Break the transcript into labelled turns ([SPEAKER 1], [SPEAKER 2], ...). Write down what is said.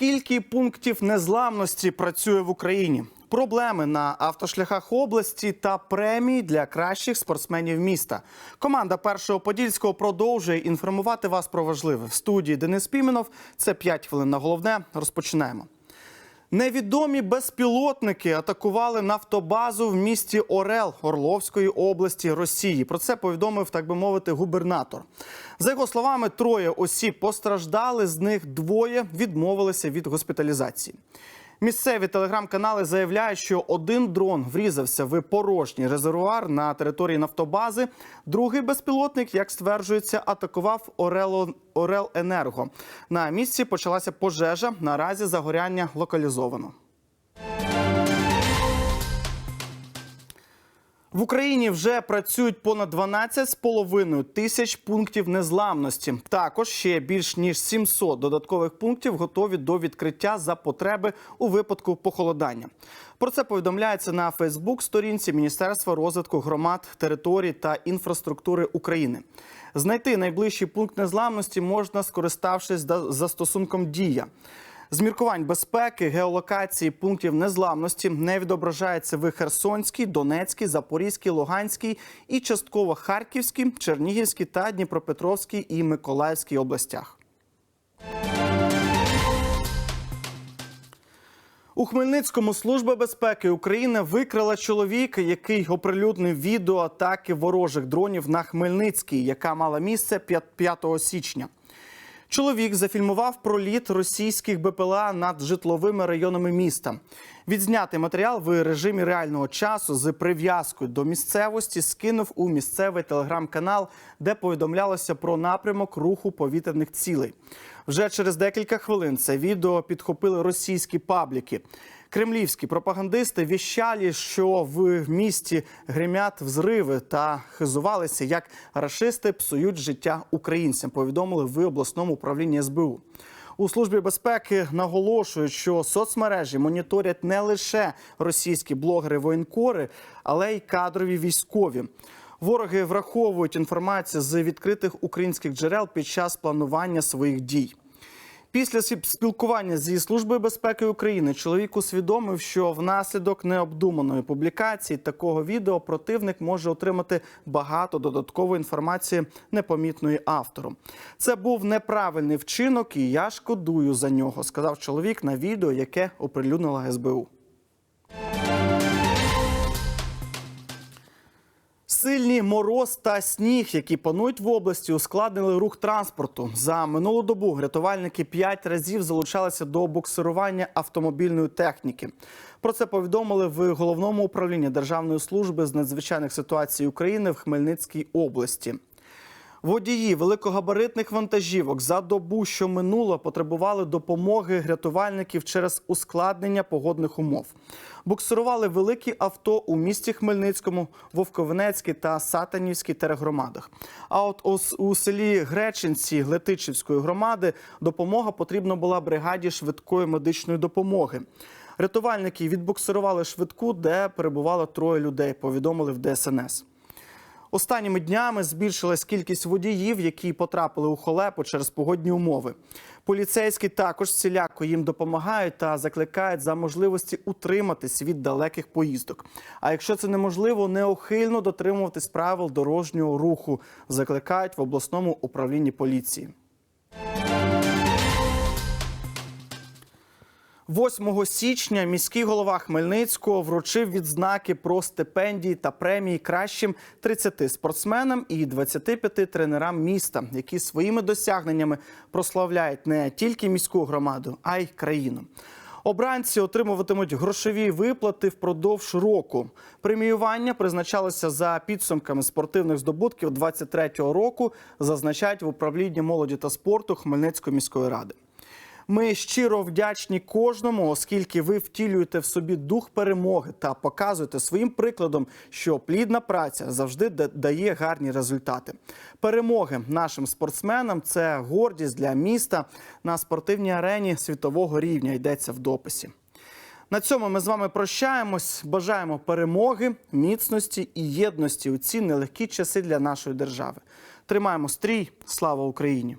[SPEAKER 1] Скільки пунктів незламності працює в Україні? Проблеми на автошляхах області та премії для кращих спортсменів міста. Команда першого подільського продовжує інформувати вас про важливе. В студії Денис Піменов. Це 5 хвилин на головне. Розпочинаємо. Невідомі безпілотники атакували нафтобазу в місті Орел Орловської області Росії. Про це повідомив, так би мовити, губернатор. За його словами, троє осіб постраждали, з них двоє відмовилися від госпіталізації. Місцеві телеграм-канали заявляють, що один дрон врізався в порожній резервуар на території нафтобази. Другий безпілотник, як стверджується, атакував Орело Орел Енерго. На місці почалася пожежа. Наразі загоряння локалізовано. В Україні вже працюють понад 12,5 тисяч пунктів незламності. Також ще більш ніж 700 додаткових пунктів готові до відкриття за потреби у випадку похолодання. Про це повідомляється на Фейсбук-сторінці Міністерства розвитку громад, територій та інфраструктури України. Знайти найближчий пункт незламності можна, скориставшись застосунком Дія. З міркувань безпеки геолокації пунктів незламності не відображається в Херсонській, Донецькій, Запорізькій, Луганській і частково Харківській, Чернігівській та Дніпропетровській і Миколаївській областях. У Хмельницькому служба безпеки України викрила чоловіка, який оприлюднив відео атаки ворожих дронів на Хмельницький, яка мала місце 5 січня. Чоловік зафільмував проліт російських БПЛА над житловими районами міста. Відзнятий матеріал в режимі реального часу з прив'язкою до місцевості скинув у місцевий телеграм-канал, де повідомлялося про напрямок руху повітряних цілей. Вже через декілька хвилин це відео підхопили російські пабліки. Кремлівські пропагандисти віщалі, що в місті гримять взриви та хизувалися, як рашисти псують життя українцям. Повідомили в обласному управлінні СБУ. У службі безпеки наголошують, що соцмережі моніторять не лише російські блогери-воєнкори, але й кадрові військові. Вороги враховують інформацію з відкритих українських джерел під час планування своїх дій. Після спілкування зі службою безпеки України чоловік усвідомив, що внаслідок необдуманої публікації такого відео противник може отримати багато додаткової інформації, непомітної автору. Це був неправильний вчинок, і я шкодую за нього, сказав чоловік на відео, яке оприлюднила СБУ. Сильні мороз та сніг, які панують в області, ускладнили рух транспорту. За минулу добу рятувальники п'ять разів залучалися до буксирування автомобільної техніки. Про це повідомили в головному управлінні Державної служби з надзвичайних ситуацій України в Хмельницькій області. Водії великогабаритних вантажівок за добу, що минуло, потребували допомоги рятувальників через ускладнення погодних умов. Буксирували великі авто у місті Хмельницькому, Вовковенецькій та Сатанівській тергромадах. А от у селі Гречинці Летичівської громади допомога потрібна була бригаді швидкої медичної допомоги. Рятувальники відбуксирували швидку, де перебувало троє людей. Повідомили в ДСНС. Останніми днями збільшилась кількість водіїв, які потрапили у холепу через погодні умови. Поліцейські також всіляко їм допомагають та закликають за можливості утриматись від далеких поїздок. А якщо це неможливо, неохильно дотримуватись правил дорожнього руху, закликають в обласному управлінні поліції. 8 січня міський голова Хмельницького вручив відзнаки про стипендії та премії кращим 30 спортсменам і 25 тренерам міста, які своїми досягненнями прославляють не тільки міську громаду, а й країну. Обранці отримуватимуть грошові виплати впродовж року. Преміювання призначалося за підсумками спортивних здобутків 23-го року, зазначають в управлінні молоді та спорту Хмельницької міської ради. Ми щиро вдячні кожному, оскільки ви втілюєте в собі дух перемоги та показуєте своїм прикладом, що плідна праця завжди дає гарні результати. Перемоги нашим спортсменам це гордість для міста на спортивній арені світового рівня. Йдеться в дописі. На цьому ми з вами прощаємось. Бажаємо перемоги, міцності і єдності у ці нелегкі часи для нашої держави. Тримаємо стрій. Слава Україні!